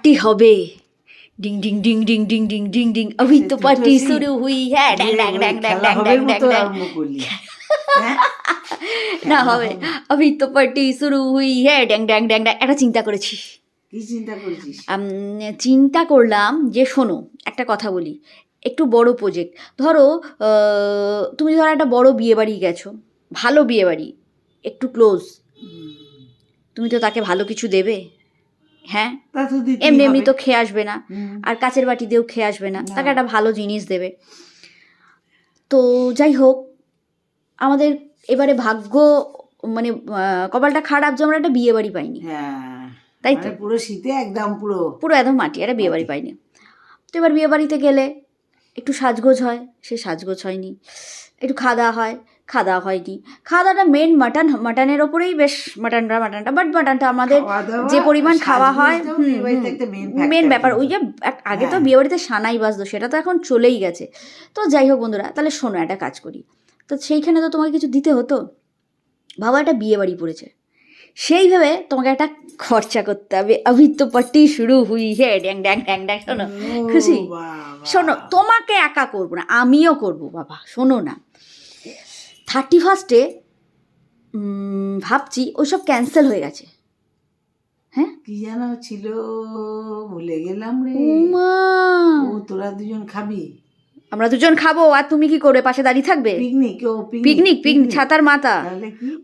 Party হবে ding ding ding ding ding ding ding ding अभी तो তুই তো पार्टी সেই शुरू हुई है ড্যাং ড্যাং ড্যাং ড্যাং খেলা ড্যাং হবের ড্যাং মতো ড্যাং আরম্ভ করলি হ্যাঁ? না খেলা হবে अभी तो पार्टी शुरू हुई है ড্যাং ড্যাং ড্যাং ড্যাং একটা চিন্তা করেছি কি চিন্তা করছিস আম, চিন্তা করলাম যে শোনো একটা কথা বলি একটু বড় প্রজেক্ট ধরো আহ, তুমি ধরো একটা বড় বিয়ে বাড়ি গেছো ভালো বিয়ে বাড়ি একটু ক্লোজ হুম, তুমি তো তাকে ভালো কিছু দেবে হ্যাঁ এমনি এমনি তো খেয়ে আসবে না। আর কাচের বাটি দিয়েও খেয়ে আসবে না। না। তাকে একটা ভালো জিনিস দেবে। তো যাই হোক আমাদের এবারে ভাগ্য মানে কপালটা খারাপ যে আমরা একটা বিয়ে বাড়ি পাইনি। হ্যাঁ। তাই তো? মানে পুরো শীতে একদম পুরো পুরো একদম মাটি একটা বিয়ে বাড়ি পাইনি। তো এবার বিয়ে বাড়িতে গেলে একটু সাজগোজ হয়। সে সাজগোজ হয়নি। একটু খাওয়া দাওয়া হয়। খাওয়া দাওয়া হয়নি। খাওয়া দাওয়াটা মেন মাটন মাটনের ওপরেই বেশ মাটনটা মাটনটা বাট মাটনটা আমাদের যে পরিমাণ খাওয়া হয় মেন ব্যাপার ওই যে আগে তো হ্যাঁ। বিয়ে বাড়িতে সানাই বাজতো সেটা তো এখন চলেই গেছে। তো যাই হোক বন্ধুরা তাহলে শোনো একটা কাজ করি। তো সেইখানে তো তোমাকে কিছু দিতে হতো? বাবা একটা বিয়ে বাড়ি পড়েছে। সেইভাবে তোমাকে একটা খরচা করতে হবে। অভি তো পার্টি শুরু হুই হে ড্যাং ড্যাং ড্যাং ড্যাং শোনো খুশি? শোনো তোমাকে একা করব না আমিও করব বাবা শোনো না। থার্টি ফার্স্টে ভাবছি ওইসব ক্যান্সেল হয়ে গেছে। হ্যাঁ? কি যেন ছিল ভুলে গেলাম রে। ও তোরা দুজন খাবি? আমরা দুজন খাব আর তুমি কি করবে? পাশে দাঁড়িয়ে থাকবে? পিকনিক ও পিকনিক পিকনিক ছাতার মাথা।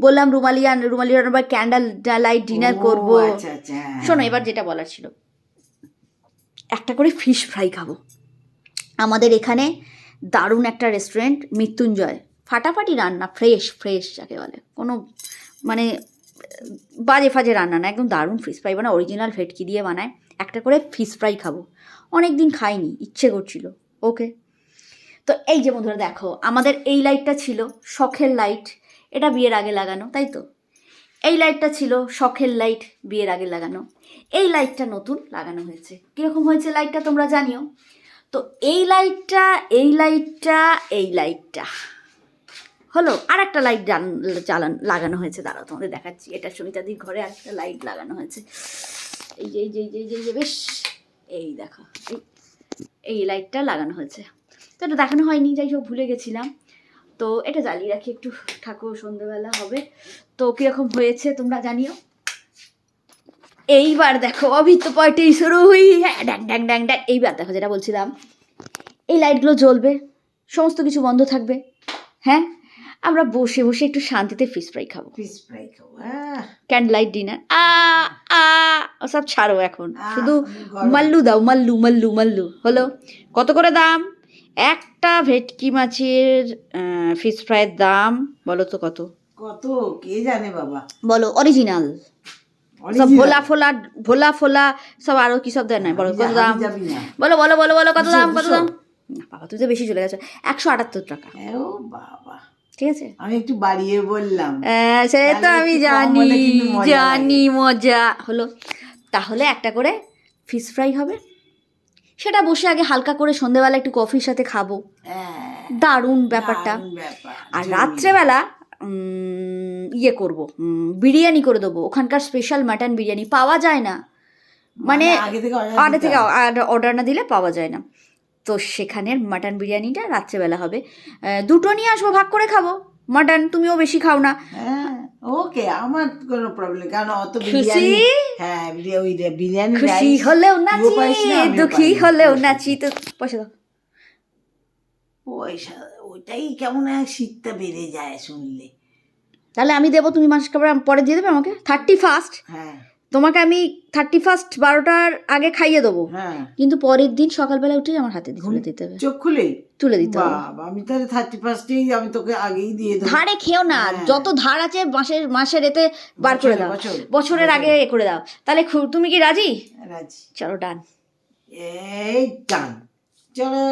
বললাম রুমালিয়ান রুমালিয়ান আবার ক্যান্ডেল লাইট ডিনার করব। আচ্ছা আচ্ছা। শোনো এবার যেটা বলার ছিল। একটা করে ফিশ ফ্রাই খাব। আমাদের এখানে দারুণ একটা রেস্টুরেন্ট মৃত্যুঞ্জয়। ফাটাফাটি রান্না ফ্রেশ ফ্রেশ যাকে বলে। কোনো মানে বাজে ফাজে রান্না না, একদম দারুণ ফিশ ফ্রাই বানায় অরিজিনাল ভেটকি দিয়ে বানায়, একটা করে ফিশ ফ্রাই খাব। অনেক দিন খাইনি, ইচ্ছে করছিল ওকে তো এই যে বন্ধুরা, দেখো, আমাদের এই লাইটটা ছিল শখের লাইট এটা বিয়ের আগে লাগানো, তাই তো? এই লাইটটা ছিল শখের লাইট বিয়ের আগে লাগানো। এই লাইটটা নতুন লাগানো হয়েছে। কীরকম হয়েছে লাইটটা তোমরা জানিও? তো এই লাইটটা এই লাইটটা এই লাইটটা হলো আর একটা লাইট চালান লাগানো হয়েছে। দাঁড়াও তোমাদের দেখাচ্ছি। এটা সুমিতাদির ঘরে একটা লাইট লাগানো হয়েছে। এই যে এই যে এই যে এই যে, বেশ এই দেখো এই এই লাইটটা লাগানো হয়েছে। তো এটা দেখানো হয়নি যাই হোক ভুলে গেছিলাম। তো এটা জ্বালিয়ে রাখি একটু ঠাকুর সন্ধ্যেবেলা হবে। তো কীরকম হয়েছে তোমরা জানিও? এইবার দেখো অভিত পার্টি শুরু হুই হ্যাঁ ড্যাং ড্যাং ড্যাং ড্যাং এইবার দেখো যেটা বলছিলাম এই লাইটগুলো জ্বলবে সমস্ত কিছু বন্ধ থাকবে হ্যাঁ? আমরা বসে বসে একটু শান্তিতে ফিশ ফ্রাই খাব। ফিশ ফ্রাই খাব আহ, ক্যান্ডেল লাইট ডিনার আ আ সব ছাড়ো এখন। শুধু। মাল্লু দাও মাল্লু মাল্লু মাল্লু হলো। কত করে দাম? একটা ভেটকি মাছের ফিশ ফ্রাইয়ের দাম বলো তো কত? কত? কে জানে বাবা? বলো অরিজিনাল সব ভোলা ফোলা ভোলা ফোলা সব আরও কি সব দেয় না বলো কত দাম? বলো বলো বলো বলো কত দাম কত দাম? বাবা তুই তো বেশি চলে গেছো। একশো আটাত্তর টাকা। ও বাবা। ঠিক আছে? আমি একটু বাড়িয়ে বললাম। সে তো আমি জানি জানি মজা। হলো তাহলে একটা করে ফিশ ফ্রাই হবে। সেটা বসে আগে হালকা করে সন্ধেবেলা একটু কফির সাথে খাব। হ্যাঁ, দারুণ ব্যাপারটা। আর রাত্রেবেলা ইয়ে করব বিরিয়ানি করে দেবো। ওখানকার স্পেশাল মাটন বিরিয়ানি পাওয়া যায় না। মানে আগে থেকে থেকে অর্ডার না দিলে পাওয়া যায় না। তো সেখানের মাটন বিরিয়ানিটা রাত্রেবেলা হবে। দুটো নিয়ে আসব ভাগ করে খাব। মাটন তুমিও বেশি খাও না। হ্যাঁ ওকে আমার কোনো প্রবলেম কারণ অত? বিরিয়ানি হ্যাঁ ওই বিরিয়ানি খুশি হলেও নাচি দুঃখী হলেও নাচি তো পয়সা দাও। পয়সা ওইটাই কেমন শীতটা বেড়ে যায় শুনলে। তাহলে আমি দেবো তুমি মাস পরে দিয়ে দেবে আমাকে। থার্টি ফার্স্ট হ্যাঁ। তোমাকে আমি থার্টি ফার্স্ট বারোটার আগে খাইয়ে দেবো। হ্যাঁ। কিন্তু পরের দিন সকালবেলা উঠে আমার হাতে তুলে দিতে হবে। চোখ খুলে? তুলে দিতে হবে। আমি তাহলে থার্টি ফার্স্টেই আমি তোকে আগেই দিয়ে দেবো। ধারে খেও না হ্যাঁ। যত ধার আছে মাসের মাসের এতে বার করে দাও। বছরের আগে এ করে দাও। তাহলে তুমি কি রাজি? রাজি। চলো ডান এই ডান চলো।